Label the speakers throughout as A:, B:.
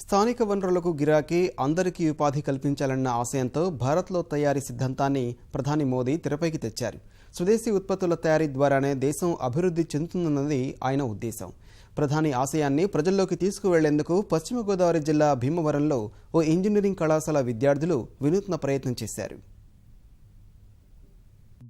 A: స్థానిక వనరులకు గిరాకీ అందరికీ ఉపాధి కల్పించాలన్న ఆశయంతో భారత్లో తయారీ సిద్ధాంతాన్ని ప్రధాని మోదీ తెరపైకి తెచ్చారు. స్వదేశీ ఉత్పత్తుల తయారీ ద్వారానే దేశం అభివృద్ధి చెందుతుందన్నది ఆయన ఉద్దేశం. ప్రధాని ఆశయాన్ని ప్రజల్లోకి తీసుకువెళ్ళేందుకు పశ్చిమ గోదావరి జిల్లా భీమవరంలో ఓ ఇంజనీరింగ్ కళాశాల విద్యార్థులు వినూత్న ప్రయత్నం చేశారు.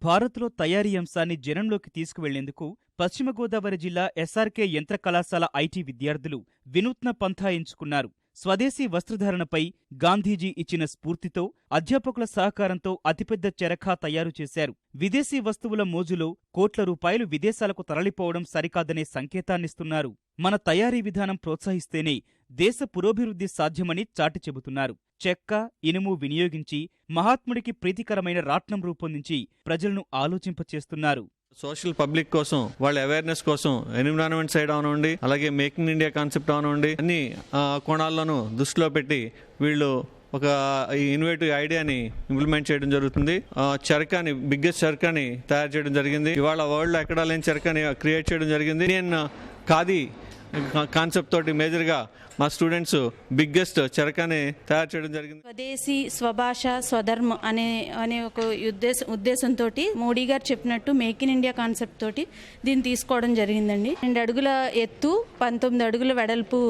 B: భారత్లో తయారీ అంశాన్ని జనంలోకి తీసుకువెళ్ళేందుకు పశ్చిమ గోదావరి జిల్లా ఎస్ఆర్కే యంత్ర కళాశాల ఐటీ విద్యార్థులు వినూత్న పంథా ఎంచుకున్నారు. స్వదేశీ వస్త్రధారణపై గాంధీజీ ఇచ్చిన స్ఫూర్తితో అధ్యాపకుల సహకారంతో అతిపెద్ద చెరఖా తయారు చేశారు. విదేశీ వస్తువుల మోజులో కోట్ల రూపాయలు విదేశాలకు తరలిపోవడం సరికాదనే సంకేతాన్నిస్తున్నారు. మన తయారీ విధానం ప్రోత్సహిస్తేనే దేశ పురోభివృద్ధి సాధ్యమని చాటి చెబుతున్నారు. చెక్క ఇనుము వినియోగించి మహాత్ముడికి ప్రీతికరమైన రాట్నం రూపొందించి ప్రజలను ఆలోచింపచేస్తున్నారు.
C: సోషల్ పబ్లిక్ కోసం వాళ్ళ అవేర్నెస్ కోసం ఎన్విరాన్మెంట్ సైడ్ అవనండి అలాగే మేకింగ్ ఇండియా కాన్సెప్ట్ అవనండి అన్ని కోణాల్లోనూ దృష్టిలో పెట్టి వీళ్ళు ఒక ఇన్వేటివ్ ఐడియాని ఇంప్లిమెంట్ చేయడం జరుగుతుంది. చరకాని బిగ్గెస్ట్ చరకాని తయారు చేయడం జరిగింది. ఇవాళ వరల్డ్ ఎక్కడా లేని చరకాని క్రియేట్ చేయడం జరిగింది. నేను ఖాదీ కాన్సెప్ట్ తోటి మేజర్గా మా స్టూడెంట్స్ బిగ్గెస్ట్ చరకాని తయారు చేయడం జరిగింది.
D: స్వదేశీ స్వభాష స్వధర్మ అనే అనే ఒక ఉద్దేశ ఉద్దేశంతో మోడీ గారు చెప్పినట్టు మేక్ ఇన్ ఇండియా కాన్సెప్ట్ తోటి దీన్ని తీసుకోవడం జరిగిందండి. రెండు అడుగుల ఎత్తు పంతొమ్మిది అడుగుల వెడల్పు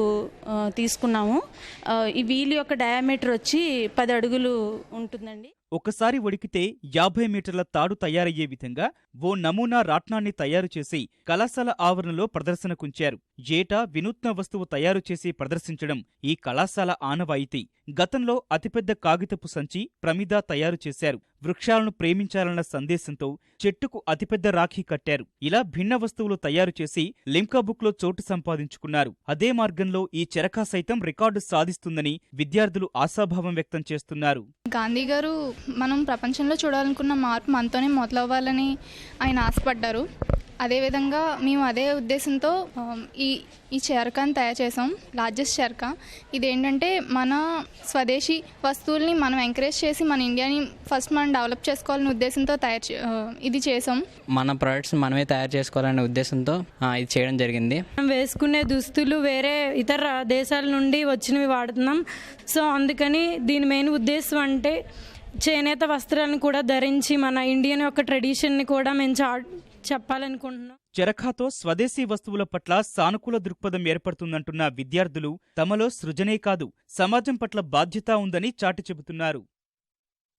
D: తీసుకున్నాము. ఈ వీల్ యొక్క డయామీటర్ వచ్చి పది అడుగులు ఉంటుందండి.
B: ఒకసారి ఉడికితే యాభై మీటర్ల తాడు తయారయ్యే విధంగా ఓ నమూనా రాట్నాన్ని తయారు చేసి కళాశాల ఆవరణలో ప్రదర్శనకుంచారు. ఏటా వినూత్న వస్తువు తయారు చేసి ప్రదర్శించడం ఈ కళాశాల ఆనవాయితీ. గతంలో అతిపెద్ద కాగితపు సంచి ప్రమిద తయారు చేశారు. వృక్షాలను ప్రేమించాలన్న సందేశంతో చెట్టుకు అతిపెద్ద రాఖీ కట్టారు. ఇలా భిన్న వస్తువులు తయారు చేసి లిమ్కా బుక్లో చోటు సంపాదించుకున్నారు. అదే మార్గంలో ఈ చెరకా సైతం రికార్డు సాధిస్తుందని విద్యార్థులు ఆశాభావం వ్యక్తం చేస్తున్నారు.
E: గాంధీ గారు మనం ప్రపంచంలో చూడాలనుకున్న మార్పు మనతోనే మొదలవ్వాలని ఆయన ఆశపడ్డారు. అదేవిధంగా మేము అదే ఉద్దేశంతో ఈ ఈ చరకాన్ని తయారు చేసాం లార్జెస్ట్ చరక ఇదేంటంటే మన స్వదేశీ వస్తువుల్ని మనం ఎంకరేజ్ చేసి మన ఇండియాని ఫస్ట్ మనం డెవలప్ చేసుకోవాలనే ఉద్దేశంతో తయారు ఇది చేసాం
F: మన ప్రొడక్ట్స్ మనమే తయారు చేసుకోవాలనే ఉద్దేశంతో ఇది చేయడం జరిగింది.
G: మనం వేసుకునే దుస్తులు వేరే ఇతర దేశాల నుండి వచ్చినవి వాడుతున్నాం. సో అందుకని దీని మెయిన్ ఉద్దేశం అంటే చేనేత వస్త్రాలను కూడా ధరించి మన ఇండియన్ యొక్క ట్రెడిషన్ని కూడా మేము చా చెప్పాలనుకుంటున్నాం.
B: చరఖాతో స్వదేశీ వస్తువుల పట్ల సానుకూల దృక్పథం ఏర్పడుతుందంటున్న విద్యార్థులు తమలో సృజనే కాదు సమాజం పట్ల బాధ్యత ఉందని చాటి చెబుతున్నారు.